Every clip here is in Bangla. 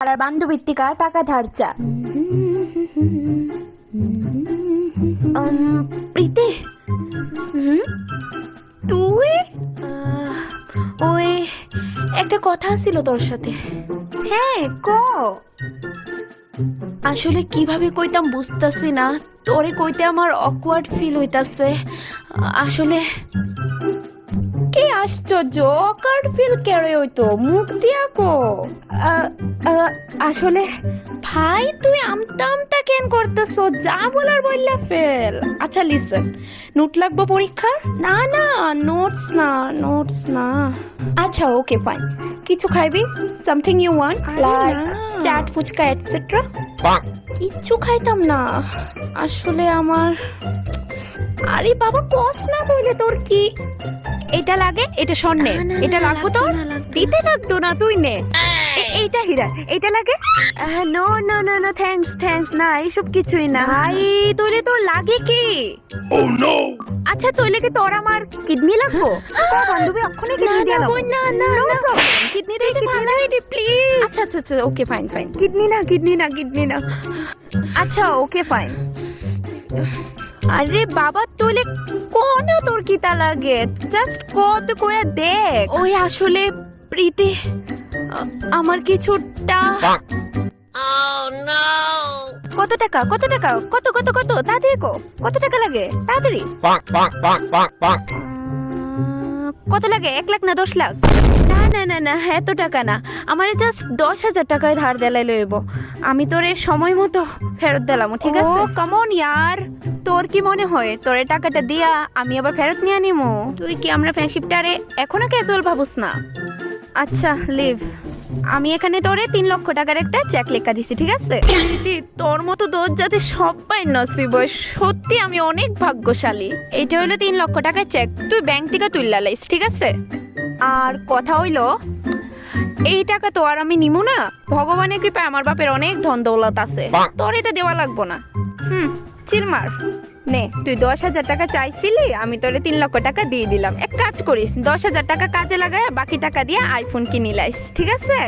আর বান্ধবীর থেকে টাকা ধার চা প্রীতি? হুম? তুই? ওই একটা কথা ছিল তোর সাথে। হ্যাঁ ক? আসলে কীভাবে কইতাম বুঝতাছি না তোরে কইতে আমার অকওয়ার্ড ফিল হইতাছে। আসলে আশ্চর্য অকার্ড ফিল কেড়ে হইতো মুখ দিয়া কো। আসলে ভাই তুই আমতা আমতা কেন করতেছ? যা বলার বললা ফেল। আচ্ছা লিসেন নোট লাগবো পরীক্ষার? না না নোটস না নোটস না। আচ্ছা ওকে ফাইন কিছু খাইবি? Something you want like chaat fuchka etcetera কিচ্ছু খাইতাম না। আসলে আমার আরে বাবা কস না বলে তোর কি? এটা লাগে এটা স্বর্ণে এটা লাগবো তোর? দিতে লাগতো না তুই নে। এ- এইটা হীরা এইটা লাগে? No no no no thanks thanks না এইসব কিছুই না। ভাই তোলে তোর লাগে কি? Oh no! আচ্ছা তোলে কি তোর আমার কিডনি লাগবো? বান্ধবী অক্ষণে কিডনি দিয়ে লাগবো না না না। কিডনি দিয়ে ভালো হইতে প্লিজ আচ্ছা আচ্ছা আচ্ছা ওকে ফাইন ফাইন কিডনি না কিডনি না কিডনি না। আচ্ছা ওকে ফাইন আরে বাবা তোলে কোন তোর কিতা লাগে। জাস্ট কত কয়া দেখ। ওই আসলে প্রীতি আমার কিছুটা কত টাকা কত টাকা কত কত কত? তাড়াতাড়ি কো। কত টাকা লাগে? তাড়াতাড়ি। কত লাগে? এক লাখ না দশ লাখ? না না না এত টাকা না। আমার জাস্ট দশ হাজার টাকায় ধার দেলাই লইব। আমি তোরে সময় মতো ফেরত দিলাম ঠিক আছে? কমন ইয়ার। তোর কি মনে হয়? তোর টাকাটা দিয়া আমি আবার ফেরত নিয়ে নিমু? তুই কি আমরা ফ্রেন্ডশিপটারে এখনও ক্যাজুয়াল ভাবুস না? আচ্ছা লিভ আমি এখানে তোরে তিন লক্ষ টাকার একটা চেক লেখা দিছি ঠিক আছে? তোর মতো দোষ যাতে সবাই নসিব সত্যি আমি অনেক ভাগ্যশালী। এইটা হলো তিন লক্ষ টাকার চেক তুই ব্যাংক থেকে তুললা লাইস ঠিক আছে? আর কথা হইল এই টাকা তো আর আমি নিমু না। ভগবানের কৃপায় আমার বাপের অনেক ধন দৌলত আছে। তোর এটা দেওয়া লাগবো না। হুম চিরমার নে তুই দশ হাজার টাকা চাইছিলি আমি তোরে তিন লক্ষ টাকা দিয়ে দিলাম। এক কাজ করিস দশ হাজার টাকা কাজে লাগায় বাকি টাকা দিয়ে আইফোন কিনি লাইস ঠিক আছে?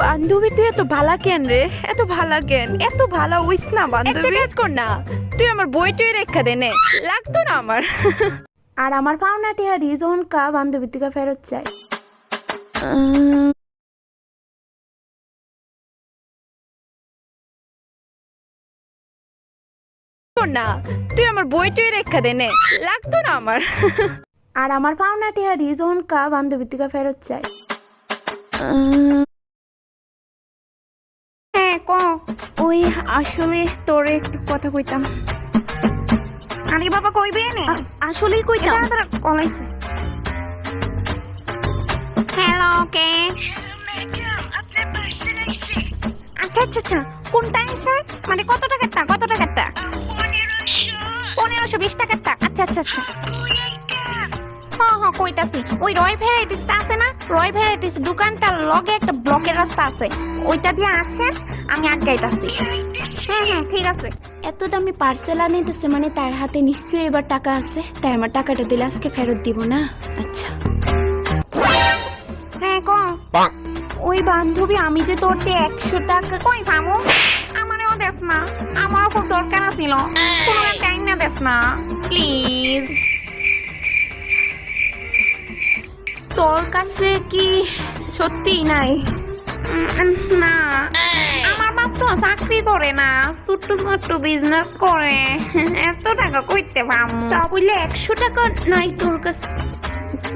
বান্ধবী তুই এত ভালা কেন রে? এত ভালা কেন? এত ভালা হইস না বান্ধবী। কাজ কর না তুই আমার বই টই রেখা দে নে। লাগতো না আমার। আর আমার পাওনা টিহা রিজন কা বান্ধবী থেকে ফেরত চাই। না তুই আমার বই টই রেখা দে নে লাগতো না আমার। আর আমার পাওনা টিহা রিজন কা বান্ধবী থেকে ফেরত চাই। হ্যাঁ ক। ওই আসলে তোরে একটু কথা কইতাম। আরে বাবা কইবে নে আসলেই কইতাম। কলাইছে। হ্যালো কে? আচ্ছা আচ্ছা আচ্ছা কোনটা আইছে? মানে কত টাকারটা কত টাকারটা পনেরোশো বিশ টাকারটা আচ্ছা আচ্ছা আচ্ছা। হ্যাঁ হ্যাঁ কইতাছি। ওই রয় ভ্যারাইটিসটা আছে না? রয় ভ্যারাইটিস দোকানটার লগে একটা ব্লকের রাস্তা আছে। ওইটা দিয়ে আসেন আমি আটকাইতাছি। হ্যাঁ হ্যাঁ ঠিক আছে। এত দামি পার্সেল আনাইতেছে মানে তার হাতে নিশ্চয়ই এবার টাকা আছে। তাই আমার টাকাটা দিলে আজকে ফেরত দিব না? আচ্ছা। হ্যাঁ ক ওই বান্ধবী আমি যে তোর একশো টাকা কই পামু আমারও দেস না। আমারও খুব দরকার ছিল কোনো টাইম না দেস না। প্লিজ। তোর কাছে কি সত্যি নাই? না। তো চাকরি করে না ছোট্ট ছোট্ট বিজনেস করে। এত টাকা করতে পারব? তা বললে একশো টাকা নাই তোর কাছে।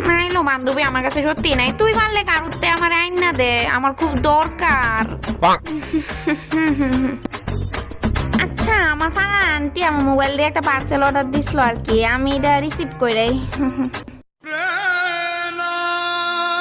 নাইলো বান্ধবী আমার কাছে সত্যি নাই। তুই পারলে কারুতে আমার আইন না দে আমার খুব দরকার। আচ্ছা আমার ফালা আন্টি আমার মোবাইল দিয়ে একটা পার্সেল অর্ডার দিছিল আর কি আমি এটা রিসিভ করে